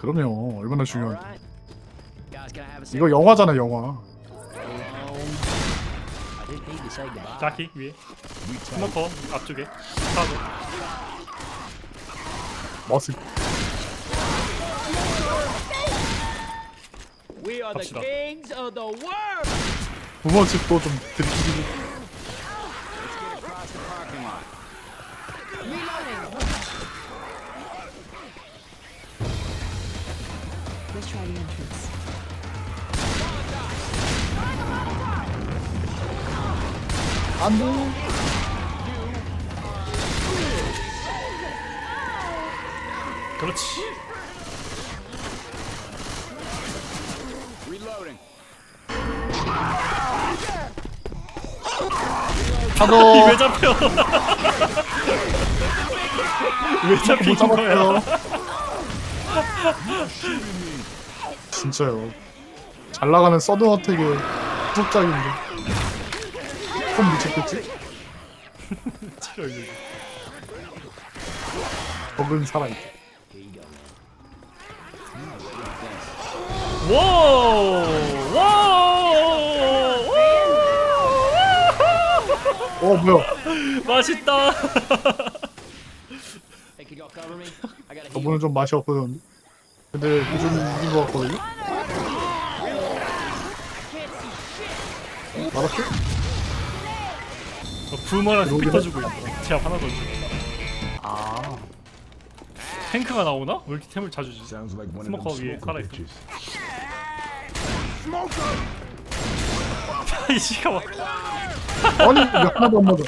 그럼요. 얼마나 중요한데. 이거? 영화잖아 영화. 자키 위에 스모커 앞쪽에. We are the 갑시다. kings of the world. 부모집도 좀 들키고. Try the entrance. 안 돼. 그렇지. 하도 왜 잡혀 왜못 잡힌 거야 잡았어요. 진짜요. 잘 나가는 서든 어택의 후속작인데. 좀 미쳤겠지? 치료 이제 적은 살아있다. 와우 와우 어 뭐야? 맛있다 Hey, can y'all cover me? I got a heat. 저분은 좀 맛이 없어졌는데. 근데 요즘 이긴 것 같거든요. 알았어? 부모랑 스피 여기는- 터주고 있어 제압 하나 더 줘. 아. 탱크가 나오나? 왜 이렇게 템을 자주 주지? Sounds like one of 스모커 them 위에 smoker 살아있어 bitches. 이 씨가 막 아니 왜 하나도 안 맞아?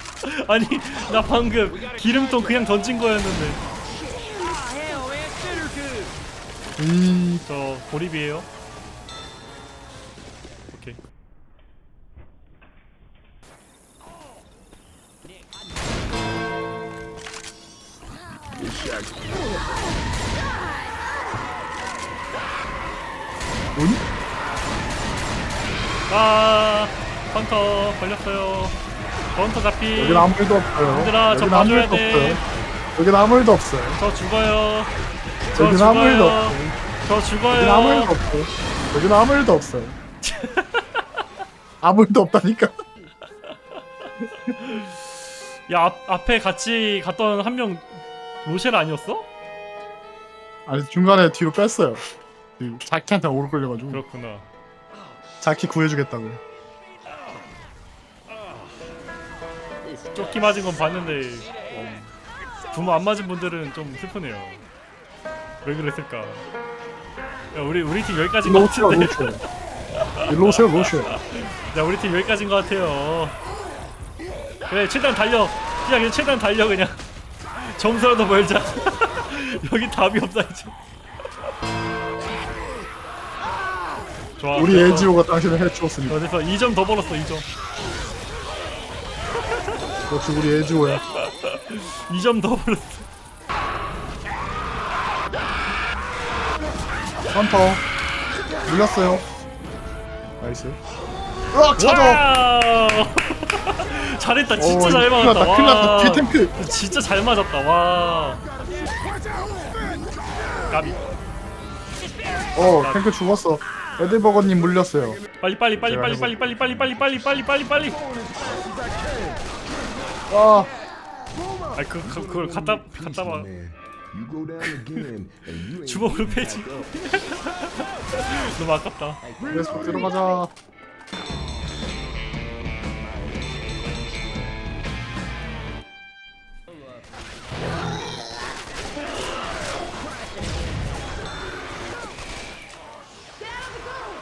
아니 나 방금 기름통 그냥 던진 거였는데 이저 보립이에요 오케이 뭐니? 아 헌터 걸렸어요 헌터 잡히 여긴 아무 일도 없어요. 얘들아, 저 여긴 아무 봐줘야 일도 돼. 없어요. 여긴 아무 일도 없어요. 저 죽어요 저 여긴 아무 일도 죽어요 없어요. 저 여긴 아무 일도 죽어요 없어요. 여긴 아무 일도 없어요. 아무 일도 없다니까. 야 앞, 앞에 같이 갔던 한 명 로셸 아니었어? 아니 중간에 뒤로 뺐어요. 그 자키한테 오래 걸려가지고 그렇구나 자키 구해주겠다고. 쫓기 맞은 건 봤는데 음, 부모 안 맞은 분들은 좀 슬프네요 왜 그랬을까 야 우리 우리 팀 여기까지인 것 로시야 같은데 로시. 로시야 로시. 야 우리 팀 여기까지인 것 같아요 그래 최대한 달려 그냥 그냥 최대한 달려 그냥 점수라도 벌자 여기 답이 없다 이제 좋아 우리 됐어. 에지오가 당신을. 어, 됐어 2점 더 벌었어 2점 역시 우리 에지오야. 2점 더 벌었어 헌터 물렸어요. 나이스. 으악 찾아. 잘했다 진짜 어, 잘 큰일 맞았다 났다, 큰일 났다. 와 뒤에 탱크. 진짜 잘 맞았다 와 까비 어 탱크 죽었어. 에드버거님 물렸어요. 빨리 빨리 빨리 빨리 빨리 빨리 빨리 빨리 빨리 빨리 빨리 빨리 아 아이 그, 그 그걸 갖다 갖다 봐 Man, you go down again, and you ain't 주먹으로 패지. 너무 아깝다. 그래서 들어가자.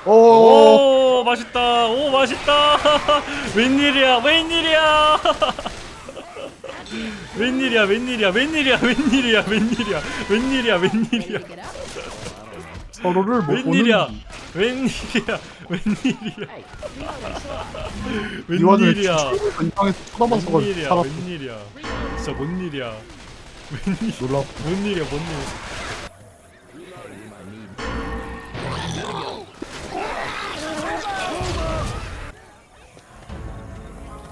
오, 오 맛있다. 오 맛있다. 웬일이야 웬일이야 웬일이야 웬일이야 웬일이야 웬일이야 웬일이야 웬일이야 웬일이야 서로를 못 웬일이야 보는 웬일이야 웬일이야 웬일이야 이상해서 쳐다봐서 웬일이야 살았어. 웬일이야 진짜 뭔 일이야 웬일 놀라. 뭔 일이야 뭔 일.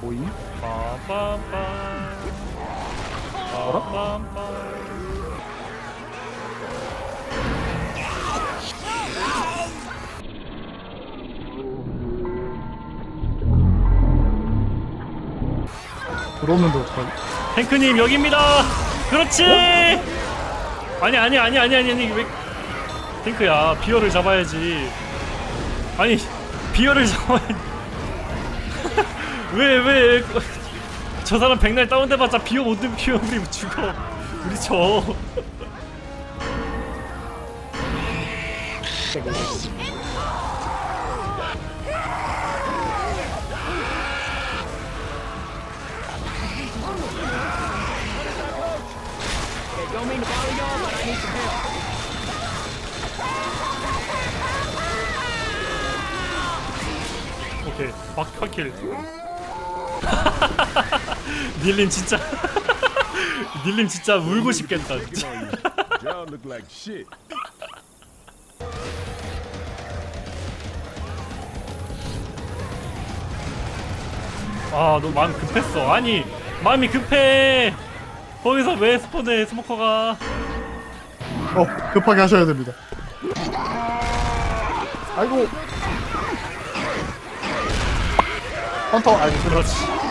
보임? 빠빰빰 빠 알아? 들어오는데 어떡하지? 탱크님 여기입니다. 그렇지. 어? 아니 아니 아니 아니 아니 아니 왜 탱크야 비어를 잡아야지. 아니 비어를 잡아. 야지 왜 왜? 저 사람 백날 다운돼봤자 비어 못 비어 우리 죽어 우리 help. 오케이 박 확킬. 닐님 진짜 닐님 진짜 울고 싶겠다. 진짜. 아, 너 마음 급했어. 아니, 마음이 급해. 거기서 왜 스폰해, 스모커가. 어 급하게 하셔야 됩니다. 아이고. 헌터 아이고 그렇지.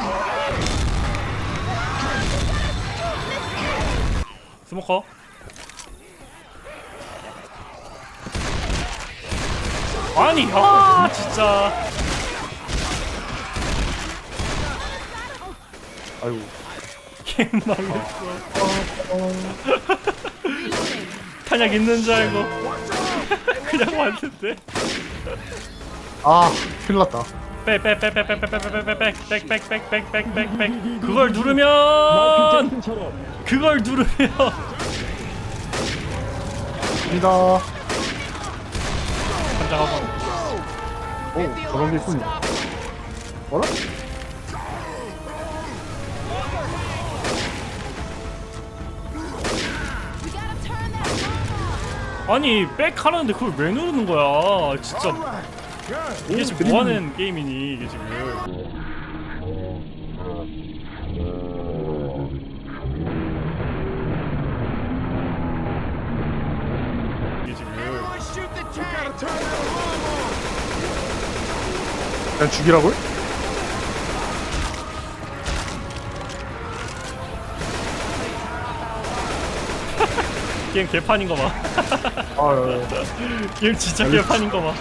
스모커. 아니, 아, 진짜. 아이고. 게임 망했어. 탄약 있는 줄 알고. 그냥 왔는데. 아 큰일 났다. 백백백백백백백백백백백백백 그걸 누르면 그걸 누르면 갑니다. 한장하고 오 저런 게 있군요. 뭐라? 아니 백 하라는데 그걸 왜 누르는 거야 진짜 이게 지금 뭐 하는 게임이니 이게 지금? 이게 지금? 그냥 죽이라고요? 게임 개판인 거 봐. 아 예, 예. 게임 진짜 개판인 거 봐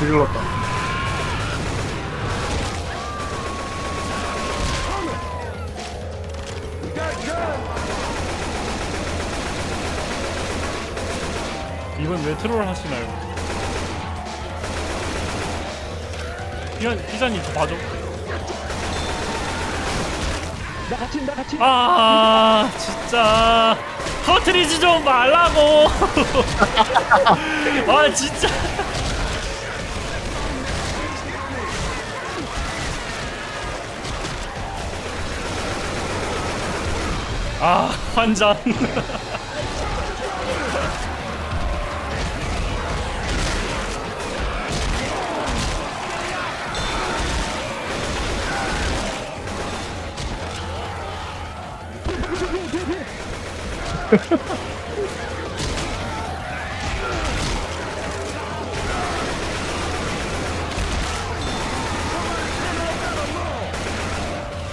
아 불질렀다. 이번 왜 트롤 하시나요? 기자, 기자님 저 봐줘. 아 진짜. 터트리지 좀 말라고. 아 진짜 아 환장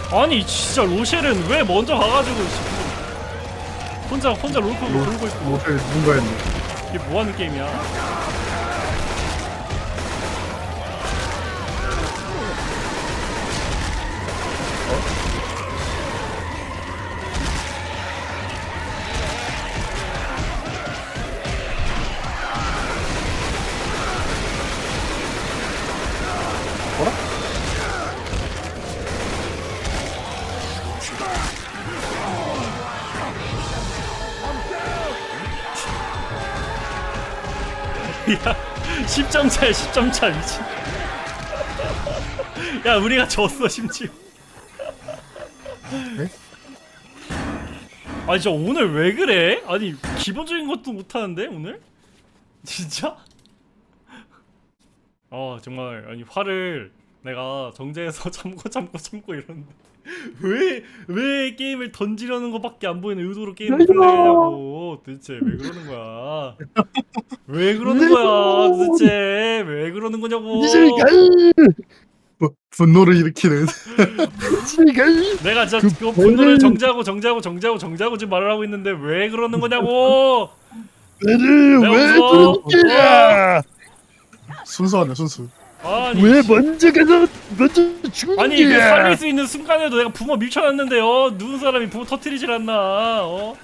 아니 진짜 로셸은 왜 먼저 가가지고 혼자 혼자 롤코 돌고 있고 못해 누군가 했네. 이게 뭐 하는 게임이야 10점 차야 10점 차 미친 야 우리가 졌어 심지어 아니 저 오늘 왜 그래? 아니 기본적인 것도 못하는데 오늘? 진짜? 어 정말 아니 화를 내가 정제해서 참고 참고 참고 이러는데 왜 왜 게임을 던지려는 것밖에 안 보이는 의도로 게임을 플레이하냐고? 도대체 왜 그러는 거야? 왜 그러는 거야 도대체? 왜 그러는 거냐고? 뭐, 분노를 일으키는. 내가 진짜 그그 분노를 정지하고 정지하고 정지하고 정지하고 지금 말을 하고 있는데 왜 그러는 거냐고? 나를 내가 왜 무서워? 그렇게 순수하네 순수 아니 왜 먼저 가서 먼저 죽는 아니 그 살릴 수 있는 순간에도 내가 부모 밀쳐놨는데요 누군 사람이 부모 터트리질 않나 어?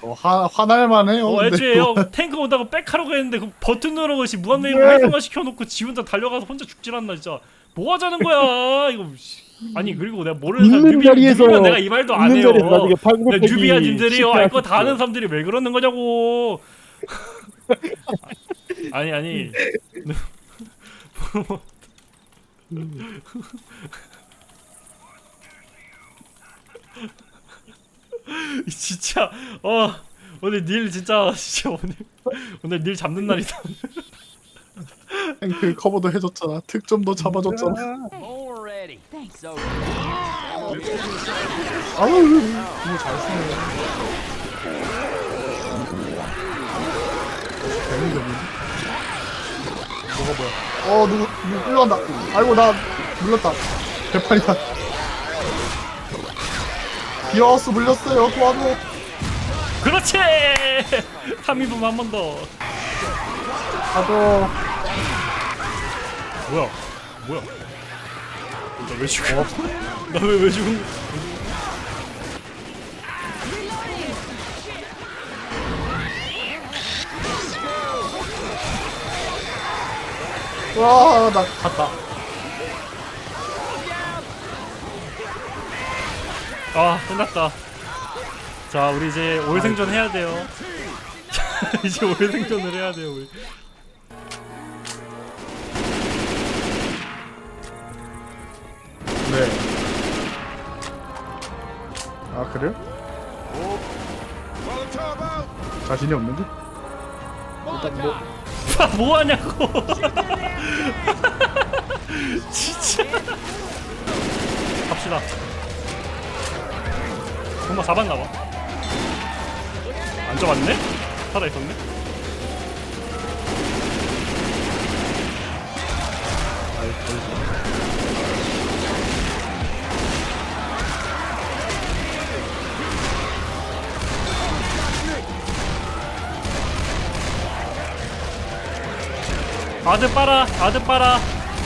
어, 화, 화날 만해요 어 근데 애초에 또- 형 탱크 온다고 백하라고 했는데 그 버튼 누르고 씨 무한레인보 네. 활성화 시켜놓고 지 혼자 달려가서 혼자 죽질 않나 진짜 뭐 하자는 거야 이거 씨. 아니 그리고 내가 모르는 사람 있는 뉴비, 자리에서 뉴비면 내가 이 말도 안 있는 해요 자리에서 나중에 팔굽혀 그러니까 펴기 뉴비아님들이 어, 알거 다. 아는 사람들이 왜 그러는 거냐고 아니 아니 진짜 어 오늘 닐 진짜 진짜 오늘 오늘 닐 잡는 날이다. 탱크 커버도 해줬잖아. 특점도 잡아줬잖아. Already. Thanks. So, 아우 이거 잘 쓰네. 되는데 뭐 뭐가 뭐야? 어 누구 누구 끌려간다. 아이고 나 물렸다. 대판이다 비어스 물렸어요 도와줘 그렇지! 3인분 한 번 더. 가줘 뭐야? 뭐야? 나왜 죽어? 나 왜 왜 죽은 와 나 갔다 아 끝났다 자 우리 이제 올 생존 해야 돼요 이제 올 생존을 해야 돼요 우리 네. 아 그래요? 자신이 없는데? 일단 뭐 아, 뭐 하냐고. 진짜. 갑시다. 정말 잡았나봐. 안 잡았네? 살아있었네? 아 드 빨아 아드 빨아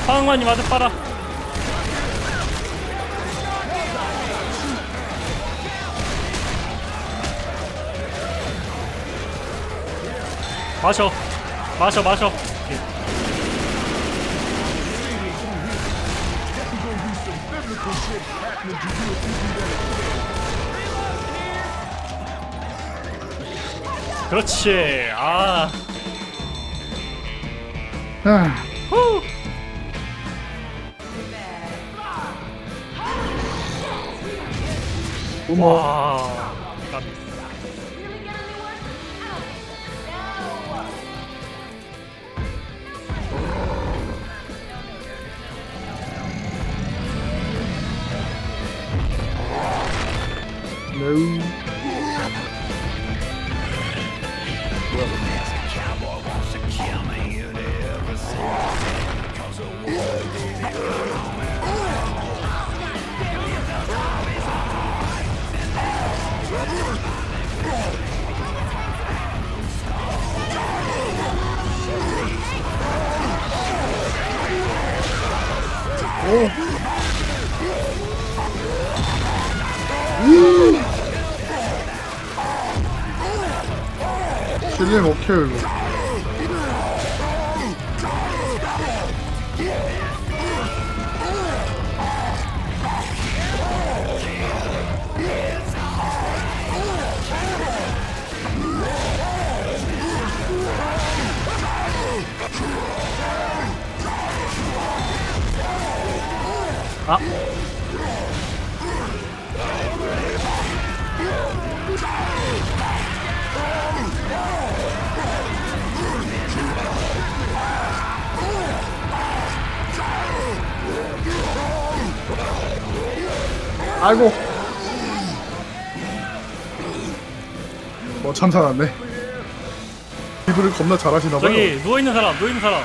황왕마님 아드 빨아 마셔 마셔 마셔. 그렇지 아. 와 깜- 킬링 오케이 이거. 아 아이고. 뭐 참살았네. 기부를 겁나 잘하시나 봐요. 저기 누워 있는 사람, 누워 있는 사람.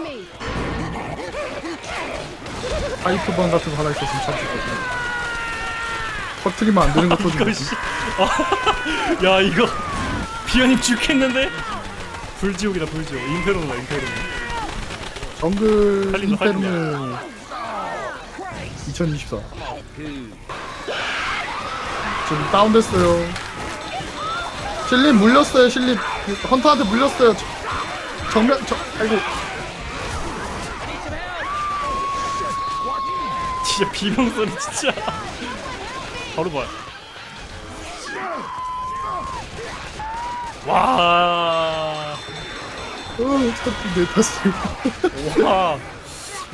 me. 파이프방 같은 거 하나 있었으면 참 좋겠다. 터트리면 안 되는 거 터지고. 이거 씨. 아, 야 이거 비연님 죽겠는데? 불지옥이다 불지옥. 인페로다 인페로. 정글 살린다, 인페르노 2024 지금 다운됐어요 실립 물렸어요 실립 헌터한테 물렸어요 저- 정면 저 아이고 진짜 비명 소리 진짜. 바로 봐. 와. 어 첫- 내 탓이 와.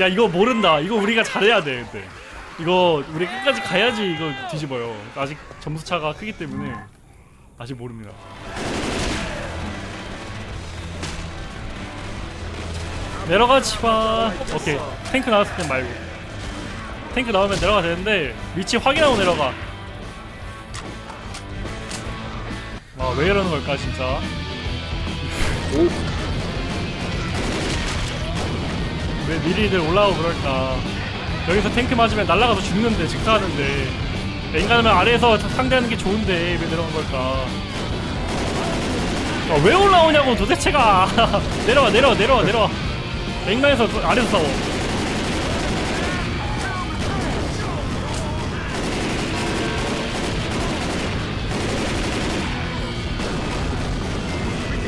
야 이거 모른다. 이거 우리가 잘해야 돼. 근데 이거 우리 끝까지 가야지 이거 뒤집어요. 아직 점수 차가 크기 때문에 아직 모릅니다. 내려가지 마. 오케이. 탱크 나왔을 땐 말고. 탱크 나오면 내려가 되는데 위치 확인하고 내려가. 와 왜 이러는 걸까 진짜. 왜 미리들 올라오고 그럴까. 여기서 탱크 맞으면 날아가서 죽는데 직사하는데. 인간이면 아래에서 상대하는 게 좋은데 왜 내려간 걸까. 아, 왜 올라오냐고 도대체가. 내려와 내려와 내려와 내려와. 인간에서 아래에서 싸워.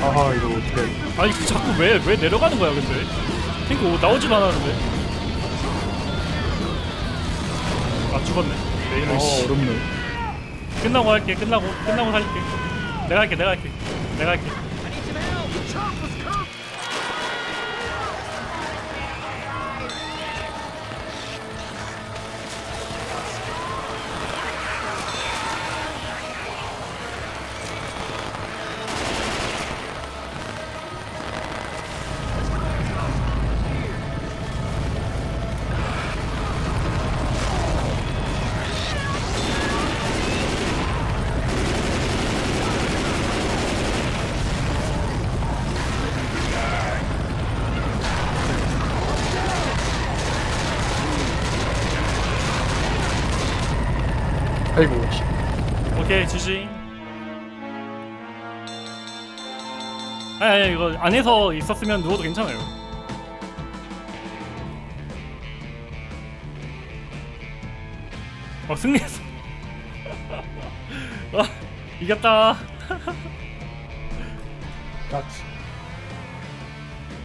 아하 이거 어떻게 아니 자꾸 왜 왜 내려가는 거야 근데 오- 나오지도 않았는데? 아 죽었네. 내 이런 아 씨. 어렵네. 끝나고 할게 끝나고 끝나고 살릴게. 내가 할게 내가 할게. 내가 할게 오케이 지지. 아니 아니 이거 안에서 있었으면 누워도 괜찮아요. 어 승리했어. 아 이겼다. 딱